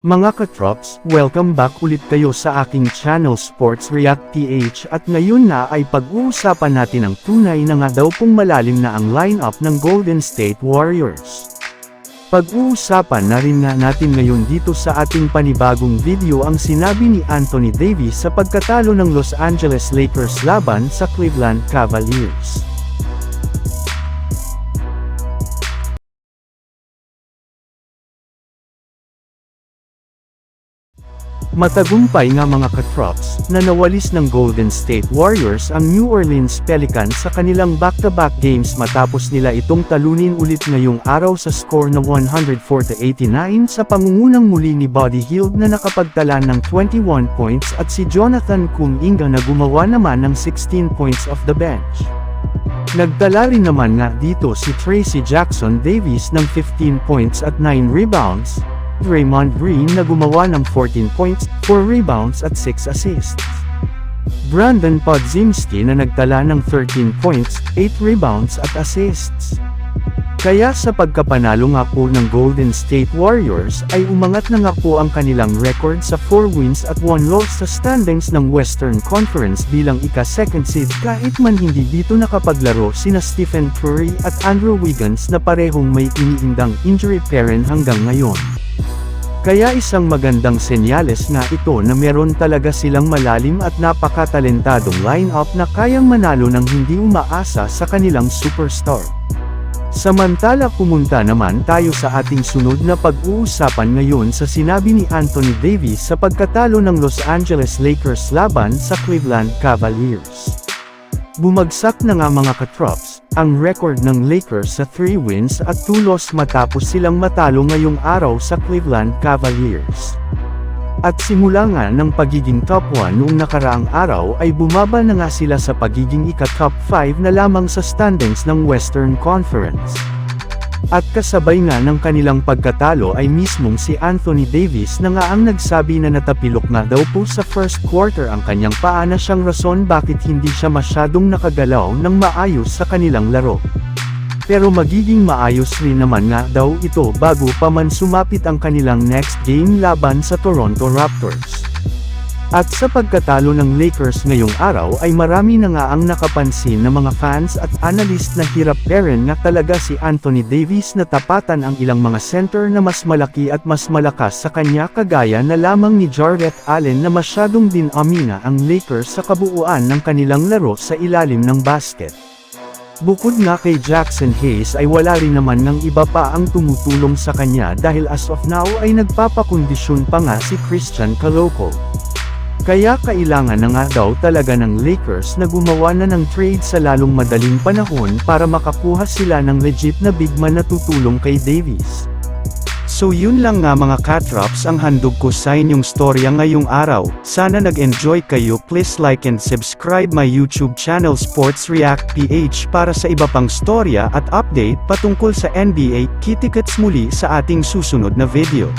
Mga katrops, welcome back ulit kayo sa aking channel Sports React PH at ngayon na ay pag-uusapan natin ang tunay na nga daw pong malalim na ang lineup ng Golden State Warriors. Pag-uusapan na rin nga natin ngayon dito sa ating panibagong video ang sinabi ni Anthony Davis sa pagkatalo ng Los Angeles Lakers laban sa Cleveland Cavaliers. Matagumpay nga mga katrops, na nawalis ng Golden State Warriors ang New Orleans Pelicans sa kanilang back-to-back games matapos nila itong talunin ulit ngayong araw sa score na 104-89 sa pangungunang muli ni Buddy Hield na nakapagtala ng 21 points at si Jonathan Kuminga na gumawa naman ng 16 points off the bench. Nagtala rin naman nga dito si Tracy Jackson Davis ng 15 points at 9 rebounds, Draymond Green na gumawa ng 14 points, 4 rebounds at 6 assists. Brandon Podzimski na nagtala ng 13 points, 8 rebounds at assists. Kaya sa pagkapanalo nga po ng Golden State Warriors ay umangat na nga po ang kanilang record sa 4 wins at 1 loss sa standings ng Western Conference bilang ika-second seed kahit man hindi dito nakapaglaro sina Stephen Curry at Andrew Wiggins na parehong may iniindang injury parent hanggang ngayon. Kaya isang magandang senyales nga ito na meron talaga silang malalim at napakatalentadong lineup na kayang manalo ng hindi umaasa sa kanilang superstar. Samantala pumunta naman tayo sa ating sunod na pag-uusapan ngayon sa sinabi ni Anthony Davis sa pagkatalo ng Los Angeles Lakers laban sa Cleveland Cavaliers. Bumagsak na nga mga katrops, ang record ng Lakers sa 3 wins at 2 loss matapos silang matalo ngayong araw sa Cleveland Cavaliers. At simula nga ng pagiging top 1 noong nakaraang araw ay bumaba na nga sila sa pagiging ika-top 5 na lamang sa standings ng Western Conference. At kasabay nga ng kanilang pagkatalo ay mismong si Anthony Davis na nga ang nagsabi na natapilok nga daw po sa first quarter ang kanyang paa na siyang rason bakit hindi siya masyadong nakagalaw ng maayos sa kanilang laro. Pero magiging maayos rin naman nga daw ito bago pa man sumapit ang kanilang next game laban sa Toronto Raptors. At sa pagkatalo ng Lakers ngayong araw ay marami na nga ang nakapansin na mga fans at analyst na hirap peren nga talaga si Anthony Davis na tapatan ang ilang mga center na mas malaki at mas malakas sa kanya kagaya na lamang ni Jarrett Allen na masyadong din amina ang Lakers sa kabuuan ng kanilang laro sa ilalim ng basket. Bukod nga kay Jackson Hayes ay wala rin naman ng iba pa ang tumutulong sa kanya dahil as of now ay nagpapakondisyon pa nga si Christian Caloco. Kaya kailangan na nga daw talaga ng Lakers na gumawa na ng trade sa lalong madaling panahon para makakuha sila ng legit na big man na tutulong kay Davis. So yun lang nga mga katrops ang handog ko sa inyong storya ngayong araw, sana nag-enjoy kayo please like and subscribe my YouTube channel Sports React PH para sa iba pang storya at update patungkol sa NBA, kitikets muli sa ating susunod na video.